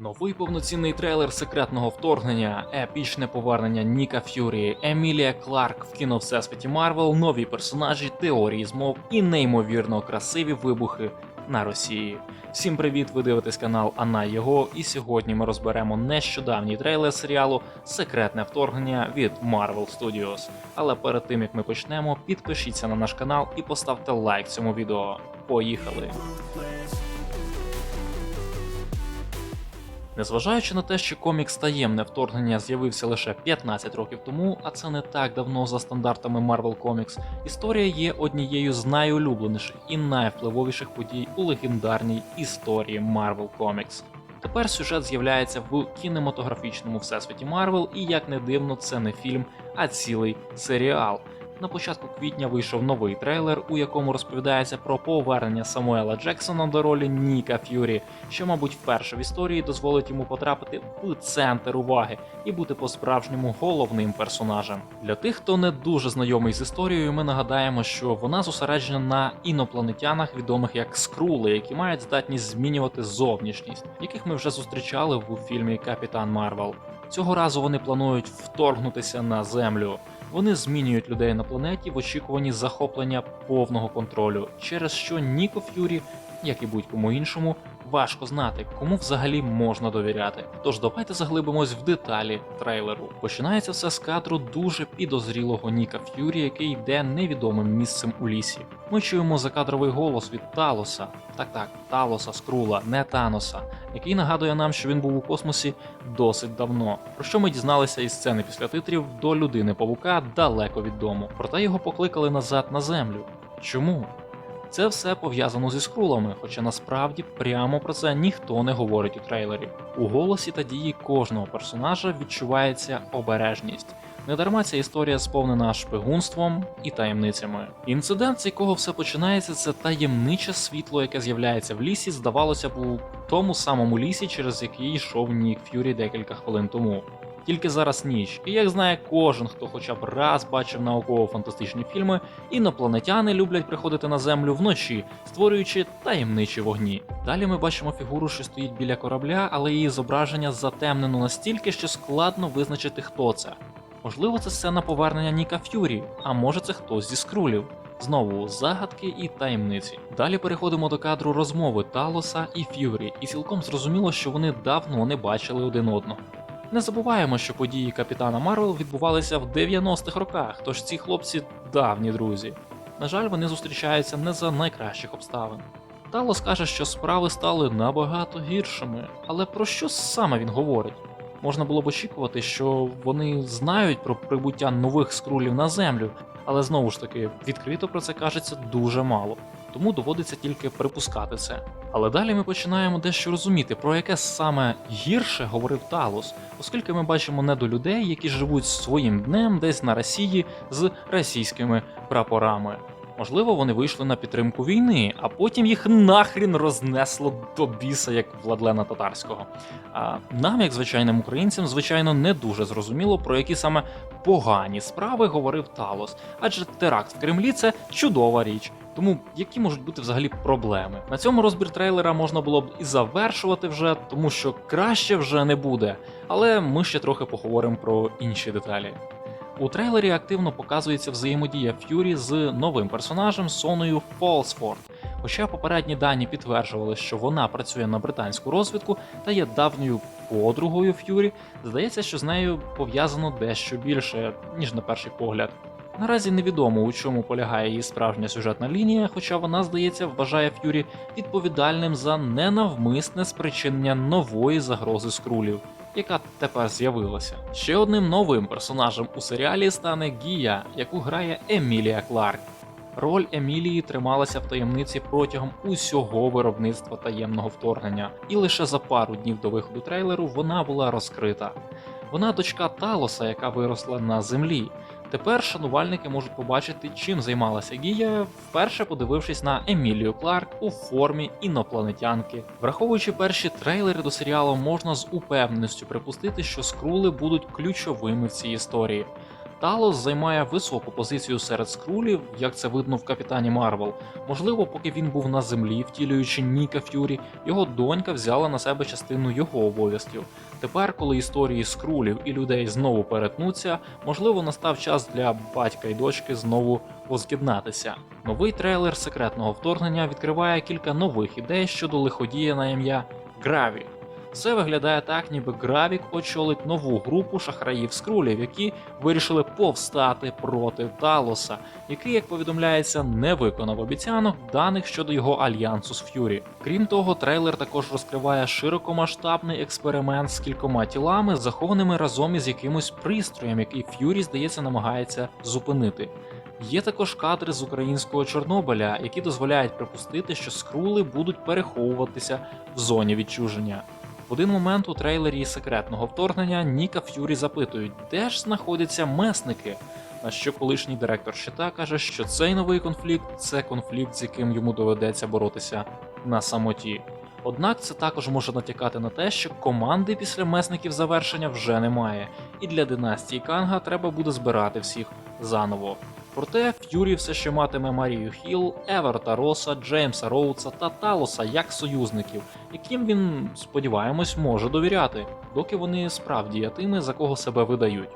Новий повноцінний трейлер секретного вторгнення, епічне повернення Ніка Ф'юрі, Емілія Кларк в кіно Всесвіті Марвел, нові персонажі, теорії змов і неймовірно красиві вибухи на Росії. Всім привіт! Ви дивитесь канал Анна Його, і сьогодні ми розберемо нещодавній трейлер серіалу Секретне вторгнення від Marvel Studios. Але перед тим як ми почнемо, підпишіться на наш канал і поставте лайк цьому відео. Поїхали! Незважаючи на те, що комікс таємне вторгнення з'явився лише 15 років тому, а це не так давно за стандартами Marvel Comics, історія є однією з найулюбленіших і найвпливовіших подій у легендарній історії Marvel Comics. Тепер сюжет з'являється в кінематографічному всесвіті Marvel, і як не дивно, це не фільм, а цілий серіал. На початку квітня вийшов новий трейлер, у якому розповідається про повернення Самуела Джексона до ролі Ніка Ф'юрі, що, мабуть, вперше в історії дозволить йому потрапити в центр уваги і бути по-справжньому головним персонажем. Для тих, хто не дуже знайомий з історією, ми нагадаємо, що вона зосереджена на інопланетянах, відомих як скрули, які мають здатність змінювати зовнішність, яких ми вже зустрічали в фільмі Капітан Марвел. Цього разу вони планують вторгнутися на землю. Вони змінюють людей на планеті в очікуванні захоплення повного контролю, через що Ніко Ф'юрі, як і будь-кому іншому, важко знати, кому взагалі можна довіряти. Тож давайте заглибимось в деталі трейлеру. Починається все з кадру дуже підозрілого Ніка Ф'юрі, який йде невідомим місцем у лісі. Ми чуємо закадровий голос від Талоса, так так, Талоса Скрула, не Таноса, який нагадує нам, що він був у космосі досить давно. Про що ми дізналися із сцени після титрів до людини павука далеко від дому. Проте його покликали назад на землю. Чому? Це все пов'язано зі скрулами, хоча насправді прямо про це ніхто не говорить у трейлері. У голосі та дії кожного персонажа відчувається обережність. Недарма ця історія сповнена шпигунством і таємницями. Інцидент, з якого все починається, це таємниче світло, яке з'являється в лісі, здавалося б, у тому самому лісі, через який йшов Нік Ф'юрі декілька хвилин тому. Тільки зараз ніч, і як знає кожен, хто хоча б раз бачив науково-фантастичні фільми, інопланетяни люблять приходити на землю вночі, створюючи таємничі вогні. Далі ми бачимо фігуру, що стоїть біля корабля, але її зображення затемнено настільки, що складно визначити, хто це. Можливо, це сцена повернення Ніка Ф'юрі, а може це хтось зі скрулів. Знову загадки і таємниці. Далі переходимо до кадру розмови Талоса і Ф'юрі, і цілком зрозуміло, що вони давно не бачили один одного. Не забуваємо, що події Капітана Марвел відбувалися в 90-х роках, тож ці хлопці давні друзі. На жаль, вони зустрічаються не за найкращих обставин. Талос каже, що справи стали набагато гіршими, але про що саме він говорить? Можна було б очікувати, що вони знають про прибуття нових скрулів на землю, але знову ж таки відкрито про це кажеться дуже мало, тому доводиться тільки припускати це. Але далі ми починаємо дещо розуміти, про яке саме гірше говорив Талос, оскільки ми бачимо недолюдей, які живуть своїм днем десь на Росії з російськими прапорами. Можливо, вони вийшли на підтримку війни, а потім їх нахрін рознесло до біса, як Владлена Татарського. А нам, як звичайним українцям, звичайно, не дуже зрозуміло, про які саме погані справи говорив Талос, адже теракт в Кремлі це чудова річ. Тому які можуть бути взагалі проблеми? На цьому розбір трейлера можна було б і завершувати вже, тому що краще вже не буде. Але ми ще трохи поговоримо про інші деталі. У трейлері активно показується взаємодія Ф'юрі з новим персонажем Соною Фолсфорд. Хоча попередні дані підтверджували, що вона працює на британську розвідку та є давньою подругою Ф'юрі, здається, що з нею пов'язано дещо більше, ніж на перший погляд. Наразі невідомо, у чому полягає її справжня сюжетна лінія, хоча вона, здається, вважає Ф'юрі відповідальним за ненавмисне спричинення нової загрози скрулів, яка тепер з'явилася. Ще одним новим персонажем у серіалі стане Гія, яку грає Емілія Кларк. Роль Емілії трималася в таємниці протягом усього виробництва таємного вторгнення, і лише за пару днів до виходу трейлеру вона була розкрита. Вона дочка Талоса, яка виросла на землі. Тепер шанувальники можуть побачити, чим займалася Гія, вперше подивившись на Емілію Кларк у формі інопланетянки. Враховуючи перші трейлери до серіалу, можна з упевненістю припустити, що скрули будуть ключовими в цій історії. Талос займає високу позицію серед скрулів, як це видно в капітані Марвел. Можливо, поки він був на землі, втілюючи Ніка Ф'юрі, його донька взяла на себе частину його обов'язків. Тепер, коли історії скрулів і людей знову перетнуться, можливо, настав час для батька і дочки знову воз'єднатися. Новий трейлер секретного вторгнення відкриває кілька нових ідей щодо лиходія на ім'я Граві. Все виглядає так, ніби Гравік очолить нову групу шахраїв скрулів, які вирішили повстати проти Талоса, який, як повідомляється, не виконав обіцянок даних щодо його альянсу з Ф'юрі. Крім того, трейлер також розкриває широкомасштабний експеримент з кількома тілами, захованими разом із якимось пристроєм, який Ф'юрі, здається, намагається зупинити. Є також кадри з українського Чорнобиля, які дозволяють припустити, що скрули будуть переховуватися в зоні відчуження. В один момент у трейлері секретного вторгнення Ніка Ф'юрі запитують, де ж знаходяться месники. На що колишній директор щита каже, що цей новий конфлікт це конфлікт, з яким йому доведеться боротися на самоті. Однак це також може натякати на те, що команди після месників завершення вже немає, і для династії Канга треба буде збирати всіх заново. Проте Ф'юрі все ще матиме Марію Хіл, Еверта Роса, Джеймса Роудса та Талоса як союзників, яким він, сподіваємось, може довіряти, доки вони справді є тими, за кого себе видають.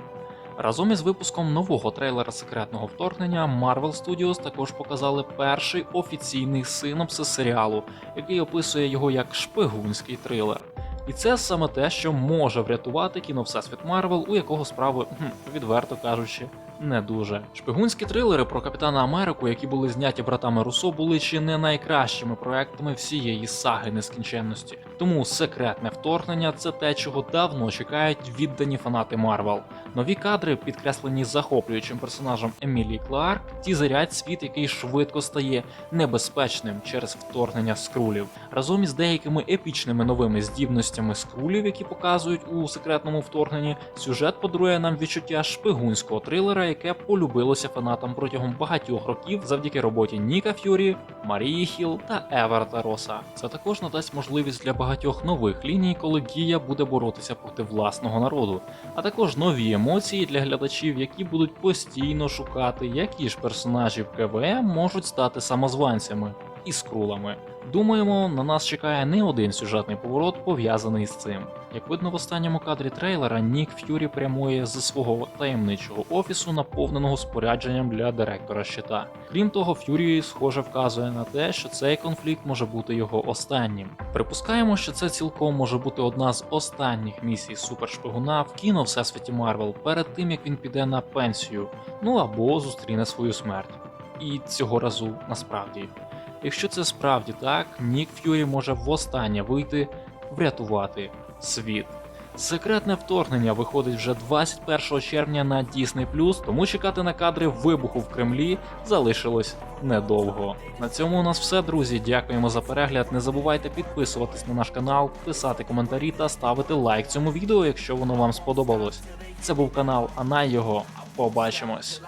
Разом із випуском нового трейлера секретного вторгнення Marvel Studios також показали перший офіційний синопсис серіалу, який описує його як шпигунський трилер. І це саме те, що може врятувати кіно Всесвіт Марвел, у якого справи, відверто кажучи, не дуже. Шпигунські трилери про Капітана Америку, які були зняті братами Руссо, були чи не найкращими проектами всієї саги нескінченності. Тому секретне вторгнення це те, чого давно чекають віддані фанати Марвел. Нові кадри, підкреслені захоплюючим персонажем Емілії Кларк, тізерять світ, який швидко стає небезпечним через вторгнення скрулів. Разом із деякими епічними новими здібностями скрулів, які показують у секретному вторгненні, сюжет подарує нам відчуття шпигунського трилера, яке полюбилося фанатам протягом багатьох років завдяки роботі Ніка Ф'юрі, Марії Хіл та Еверта Роса. Це також надасть можливість для багатьох нових ліній, коли Гія буде боротися проти власного народу, а також нові емоції для глядачів, які будуть постійно шукати, які ж персонажі в КВМ можуть стати самозванцями і скрулами. Думаємо, на нас чекає не один сюжетний поворот пов'язаний з цим. Як видно в останньому кадрі трейлера, Нік Ф'юрі прямує з свого таємничого офісу, наповненого спорядженням для директора щита. Крім того, Ф'юрі схоже вказує на те, що цей конфлікт може бути його останнім. Припускаємо, що це цілком може бути одна з останніх місій супершпигуна в кіно Всесвіті Марвел перед тим як він піде на пенсію, ну або зустріне свою смерть. І цього разу насправді. Якщо це справді так, Нік Ф'юрі може востаннє вийти врятувати світ. Секретне вторгнення виходить вже 21 червня на Disney+, тому чекати на кадри вибуху в Кремлі залишилось недовго. На цьому у нас все, друзі. Дякуємо за перегляд. Не забувайте підписуватись на наш канал, писати коментарі та ставити лайк цьому відео, якщо воно вам сподобалось. Це був канал Анай його. Побачимось.